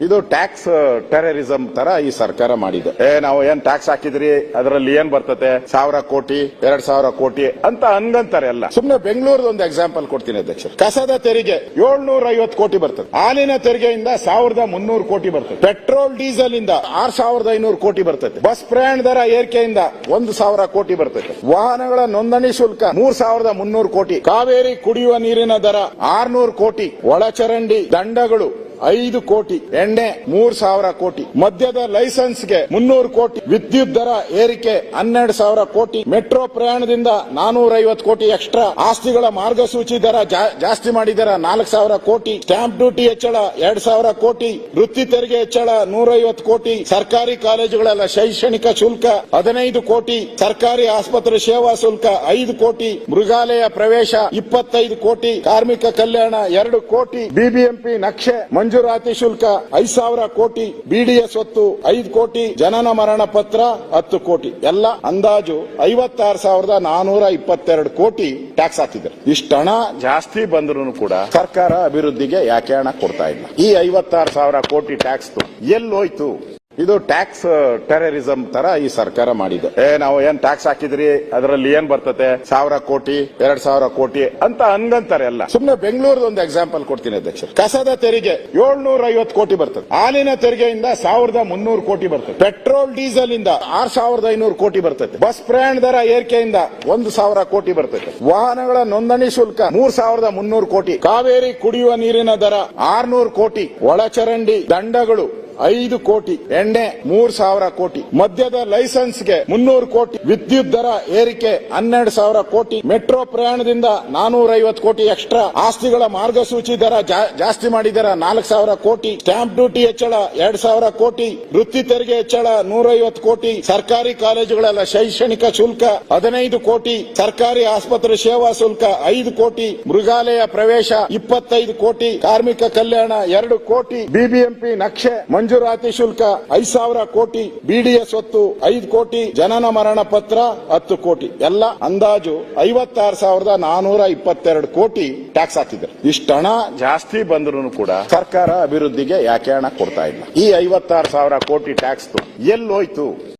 ಇದು tax terrorism ತರ ಈ ಸರ್ಕಾರ ಮಾಡಿದೆ ಏ, ನಾವು ಏನ್ ಟ್ಯಾಕ್ಸ್ ಹಾಕಿದ್ರಿ? ಅದರಲ್ಲಿ ಏನ್ ಬರ್ತತೆ? ಸಾವಿರ ಕೋಟಿ, ಎರಡ್ ಸಾವಿರ ಕೋಟಿ ಅಂತ ಅನ್ಗಂತಾರೆ ಎಲ್ಲ. ಸುಮ್ನೆ ಬೆಂಗಳೂರದ ಒಂದು ಎಕ್ಸಾಂಪಲ್ ಕೊಡ್ತೀನಿ ಅಧ್ಯಕ್ಷ ಕಸದ ತೆರಿಗೆ ಏಳ್ನೂರ ಐವತ್ತು ಕೋಟಿ ಬರ್ತದೆ. ಹಾಲಿನ ತೆರಿಗೆಯಿಂದ ಸಾವಿರದ ಮುನ್ನೂರು ಕೋಟಿ ಬರ್ತದೆ. ಪೆಟ್ರೋಲ್, ಡೀಸೆಲ್ ಇಂದ ಆರ್ ಸಾವಿರದ ಐನೂರು ಕೋಟಿ ಬರ್ತದೆ. ಬಸ್ ಪ್ರಯಾಣ ದರ ಏರಿಕೆಯಿಂದ ಒಂದು ಸಾವಿರ ಕೋಟಿ ಬರ್ತದೆ. ವಾಹನಗಳ ನೋಂದಣಿ ಶುಲ್ಕ ಮೂರ್ ಸಾವಿರದ ಮುನ್ನೂರು ಕೋಟಿ. ಕಾವೇರಿ ಕುಡಿಯುವ ನೀರಿನ ದರ ಆರ್ನೂರು ಕೋಟಿ. ಒಳಚರಂಡಿ ದಂಡಗಳು ಐದು ಕೋಟಿ ಎಣ್ಣೆ ಮೂರ್ ಸಾವಿರ ಕೋಟಿ. ಮದ್ಯದ ಲೈಸೆನ್ಸ್ಗೆ ಮುನ್ನೂರು ಕೋಟಿ, ವಿದ್ಯುತ್ ದರ ಏರಿಕೆ ಹನ್ನೆರಡು ಸಾವಿರ ಕೋಟಿ. ಮೆಟ್ರೋ ಪ್ರಯಾಣದಿಂದ ನಾನೂರ ಐವತ್ತು ಕೋಟಿ ಎಕ್ಸ್ಟ್ರಾ. ಆಸ್ತಿಗಳ ಮಾರ್ಗಸೂಚಿ ದರ ಜಾಸ್ತಿ ಮಾಡಿದರ ನಾಲ್ಕು ಸಾವಿರ ಕೋಟಿ. ಸ್ಟಾಂಪ್ ಡ್ಯೂಟಿ ಹೆಚ್ಚಳ ಎರಡ್ ಸಾವಿರ ಕೋಟಿ. ವೃತ್ತಿ ತೆರಿಗೆ ಹೆಚ್ಚಳ ನೂರೈವತ್ತು ಕೋಟಿ. ಸರ್ಕಾರಿ ಕಾಲೇಜುಗಳೆಲ್ಲ ಶೈಕ್ಷಣಿಕ ಶುಲ್ಕ ಹದಿನೈದು ಕೋಟಿ. ಸರ್ಕಾರಿ ಆಸ್ಪತ್ರೆ ಸೇವಾ ಶುಲ್ಕ ಐದು ಕೋಟಿ. ಮೃಗಾಲಯ ಪ್ರವೇಶ ಇಪ್ಪತ್ತೈದು ಕೋಟಿ. ಕಾರ್ಮಿಕ ಕಲ್ಯಾಣ ಎರಡು ಕೋಟಿ. ಬಿಬಿಎಂಪಿ ನಕ್ಷೆ ಮಂಜೂರಾತಿ ಶುಲ್ಕ ಐದು ಸಾವಿರ ಕೋಟಿ ಬಿಡಿಎಸ್ ಒತ್ತು ಐದು ಕೋಟಿ, ಜನನ ಮರಣ ಪತ್ರ ಹತ್ತು ಕೋಟಿ. ಎಲ್ಲ ಅಂದಾಜು ಐವತ್ತಾರು ಸಾವಿರದ ನಾನೂರ ಇಪ್ಪತ್ತೆರಡು ಕೋಟಿ ಟ್ಯಾಕ್ಸ್ ಹಾಕಿದ್ರು ಇಷ್ಟು ಹಣ ಜಾಸ್ತಿ ಬಂದ್ರು ಕೂಡ ಸರ್ಕಾರ ಅಭಿವೃದ್ಧಿಗೆ ಯಾಕೆ ಹಣ ಕೊಡ್ತಾ ಇಲ್ಲ. ಈ ಐವತ್ತಾರು ಸಾವಿರ ಕೋಟಿ ಟ್ಯಾಕ್ಸ್ ಎಲ್ಲೋಯ್ತು ಇದು ಟ್ಯಾಕ್ಸ್ ಟೆರರಿಸಂ ತರ ಈ ಸರ್ಕಾರ ಮಾಡಿದೆ ಏ, ನಾವು ಏನ್ ಟ್ಯಾಕ್ಸ್ ಹಾಕಿದ್ರಿ? ಅದರಲ್ಲಿ ಏನ್ ಬರ್ತತೆ? ಸಾವಿರ ಕೋಟಿ, ಎರಡ್ ಸಾವಿರ ಕೋಟಿ ಅಂತ ಹಂಗಂತಾರೆ ಎಲ್ಲ. ಸುಮ್ನೆ ಬೆಂಗಳೂರದ ಒಂದು ಎಕ್ಸಾಂಪಲ್ ಕೊಡ್ತೀನಿ ಅಧ್ಯಕ್ಷ ಕಸದ ತೆರಿಗೆ ಏಳ್ನೂರ ಐವತ್ತು ಕೋಟಿ ಬರ್ತದೆ. ಹಾಲಿನ ತೆರಿಗೆಯಿಂದ ಸಾವಿರದ ಮುನ್ನೂರು ಕೋಟಿ ಬರ್ತದೆ. ಪೆಟ್ರೋಲ್ ಡೀಸೆಲ್ ಇಂದ ಆರ್ ಸಾವಿರದ ಐನೂರು ಕೋಟಿ ಬರ್ತದೆ. ಬಸ್ ಪ್ರಯಾಣ ದರ ಏರಿಕೆಯಿಂದ ಒಂದು ಸಾವಿರ ಕೋಟಿ ಬರ್ತದೆ. ವಾಹನಗಳ ನೋಂದಣಿ ಶುಲ್ಕ ಮೂರ್ ಸಾವಿರದ ಮುನ್ನೂರು ಕೋಟಿ. ಕಾವೇರಿ ಕುಡಿಯುವ ನೀರಿನ ದರ ಆರ್ನೂರು ಕೋಟಿ. ಒಳಚರಂಡಿ ದಂಡಗಳು ಐದು ಕೋಟಿ ಎಣ್ಣೆ ಮೂರ್ ಸಾವಿರ ಕೋಟಿ, ಮದ್ಯದ ಲೈಸೆನ್ಸ್ಗೆ ಮುನ್ನೂರು ಕೋಟಿ, ವಿದ್ಯುತ್ ದರ ಏರಿಕೆ ಹನ್ನೆರಡು ಸಾವಿರ ಕೋಟಿ, ಮೆಟ್ರೋ ಪ್ರಯಾಣದಿಂದ ನಾನೂರ ಕೋಟಿ ಎಕ್ಸ್ಟ್ರಾ, ಆಸ್ತಿಗಳ ಮಾರ್ಗಸೂಚಿ ದರ ಜಾಸ್ತಿ ಮಾಡಿದರ ನಾಲ್ಕು ಸಾವಿರ ಕೋಟಿ ಸ್ಟಾಂಪ್ ಡ್ಯೂಟಿ ಹೆಚ್ಚಳ ಎರಡ್ ಸಾವಿರ ಕೋಟಿ, ವೃತ್ತಿ ತೆರಿಗೆ ಹೆಚ್ಚಳ ನೂರೈವತ್ತು ಕೋಟಿ, ಸರ್ಕಾರಿ ಕಾಲೇಜುಗಳೆಲ್ಲ ಶೈಕ್ಷಣಿಕ ಶುಲ್ಕ ಹದಿನೈದು ಕೋಟಿ, ಸರ್ಕಾರಿ ಆಸ್ಪತ್ರೆ ಸೇವಾ ಶುಲ್ಕ ಐದು ಕೋಟಿ, ಮೃಗಾಲಯ ಪ್ರವೇಶ ಇಪ್ಪತ್ತೈದು ಕೋಟಿ, ಕಾರ್ಮಿಕ ಕಲ್ಯಾಣ ಎರಡು ಕೋಟಿ, ಬಿಬಿಎಂಪಿ ನಕ್ಷೆ ಮಂಜೂರಾತಿ ಶುಲ್ಕ ಐದು ಸಾವಿರ ಕೋಟಿ ಬಿಡಿಎಸ್ ಒತ್ತು ಐದು ಕೋಟಿ, ಜನನ ಮರಣ ಪತ್ರ ಹತ್ತು ಕೋಟಿ. ಎಲ್ಲ ಅಂದಾಜು ಐವತ್ತಾರು ಸಾವಿರದ ನಾನೂರ ಇಪ್ಪತ್ತೆರಡು ಕೋಟಿ ಟ್ಯಾಕ್ಸ್ ಹಾಕಿದ್ರು ಇಷ್ಟು ಹಣ ಜಾಸ್ತಿ ಬಂದ್ರು ಕೂಡ ಸರ್ಕಾರ ಅಭಿವೃದ್ಧಿಗೆ ಯಾಕೆ ಹಣ ಕೊಡ್ತಾ ಇಲ್ಲ. ಈ ಐವತ್ತಾರು ಸಾವಿರ ಕೋಟಿ ಟ್ಯಾಕ್ಸ್ ಎಲ್ಲೋಯ್ತು